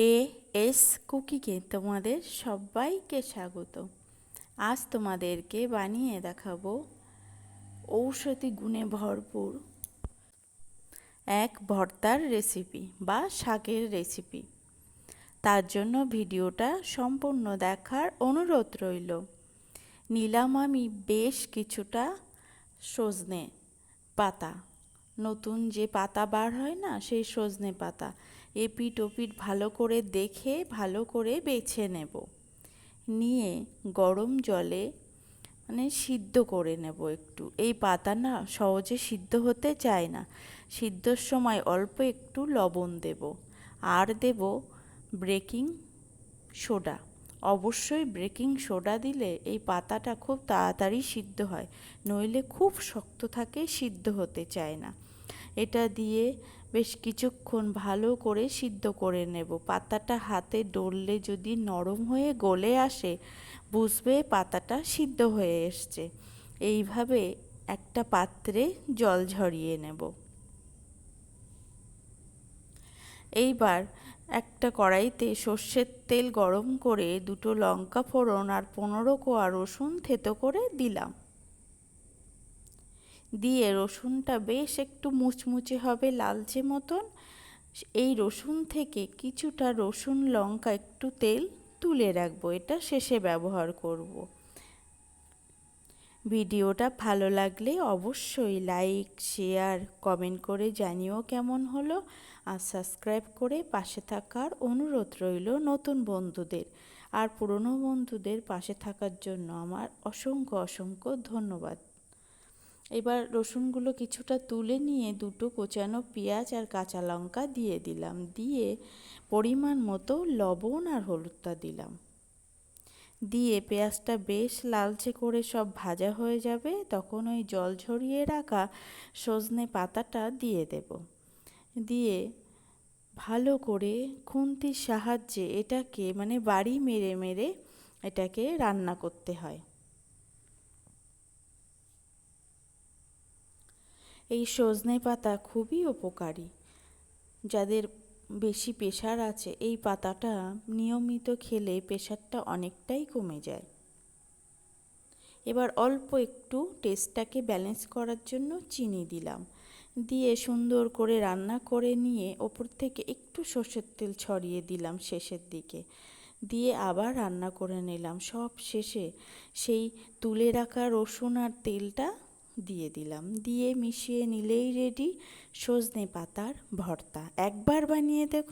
A S কুকিকে তোমাদের সবাইকে স্বাগত। আজ তোমাদেরকে বানিয়ে দেখাবো ঔষধি গুণে ভরপুর এক ভর্তার রেসিপি বা শাকের রেসিপি তার জন্য ভিডিওটা সম্পূর্ণ দেখার অনুরোধ রইল। নিলাম আমি বেশ কিছুটা সজনে পাতা। নতুন যে পাতা বার হয় না, সেই সজনে পাতা। এপিট ওপিট ভালো করে দেখে, ভালো করে বেছে নেব। নিয়ে গরম জলে মানে সিদ্ধ করে নেব একটু। এই পাতা না সহজে সিদ্ধ হতে চায় না। সিদ্ধর সময় অল্প একটু লবণ দেব। আর দেব ব্রেকিং সোডা। অবশ্যই ব্রেকিং সোডা দিলে এই পাতাটা খুব তাড়াতাড়ি সিদ্ধ হয়, নইলে খুব শক্ত থাকে, সিদ্ধ হতে চায় না। এটা দিয়ে বেশ কিছুক্ষণ ভালো করে সিদ্ধ করে নেব। পাতাটা হাতে ডললে যদি নরম হয়ে গলে আসে, বুঝবে পাতাটা সিদ্ধ হয়ে এসছে। এইভাবে একটা পাত্রে জল ঝরিয়ে নেব। এইবার একটা কড়াইতে সর্ষের তেল গরম করে দুটো লঙ্কা ফোড়ন আর পনেরো কোয়া রসুন থেতো করে দিলাম দিয়ে রসুনটা বেশ একটু মুচমুচে হবে লালচে মতন এই রসুন থেকে কিছুটা রসুন লঙ্কা একটু তেল তুলে রাখব, এটা শেষে ব্যবহার করব। ভিডিওটা ভালো লাগলে অবশ্যই লাইক, শেয়ার, কমেন্ট করে জানিও কেমন হলো আর সাবস্ক্রাইব করে পাশে থাকার অনুরোধ রইল নতুন বন্ধুদের। আর পুরনো বন্ধুদের পাশে থাকার জন্য আমার অসংখ্য অসংখ্য ধন্যবাদ। এবার রসুনগুলো কিছুটা তুলে নিয়ে দুটো কোচানো পেঁয়াজ আর কাঁচা লঙ্কা দিয়ে দিলাম। দিয়ে পরিমাণ মতো লবণ আর হলুদটা দিলাম। দিয়ে পেঁয়াজটা বেশ লালচে করে সব ভাজা হয়ে যাবে, তখন ওই জল ঝরিয়ে রাখা সজনে পাতাটা দিয়ে দেব। দিয়ে ভালো করে খুন্তির সাহায্যে এটাকে মানে বাড়ি মেরে মেরে এটাকে রান্না করতে হয়। এই সজনে পাতা খুবই উপকারী। যাদের বেশি প্রেশার আছে, এই পাতাটা নিয়মিত খেলে প্রেশারটা অনেকটাই কমে যায়। এবার অল্প একটু টেস্টটাকে ব্যালেন্স করার জন্য চিনি দিলাম। দিয়ে সুন্দর করে রান্না করে নিয়ে ওপর থেকে একটু সর্ষের তেল ছড়িয়ে দিলাম শেষের দিকে। দিয়ে আবার রান্না করে নিলাম। সব শেষে সেই তুলে রাখা রসুন আর তেলটা দিয়ে দিলাম। দিয়ে মিশিয়ে নিলেই রেডি সজনে পাতার ভর্তা। একবার বানিয়ে দেখো।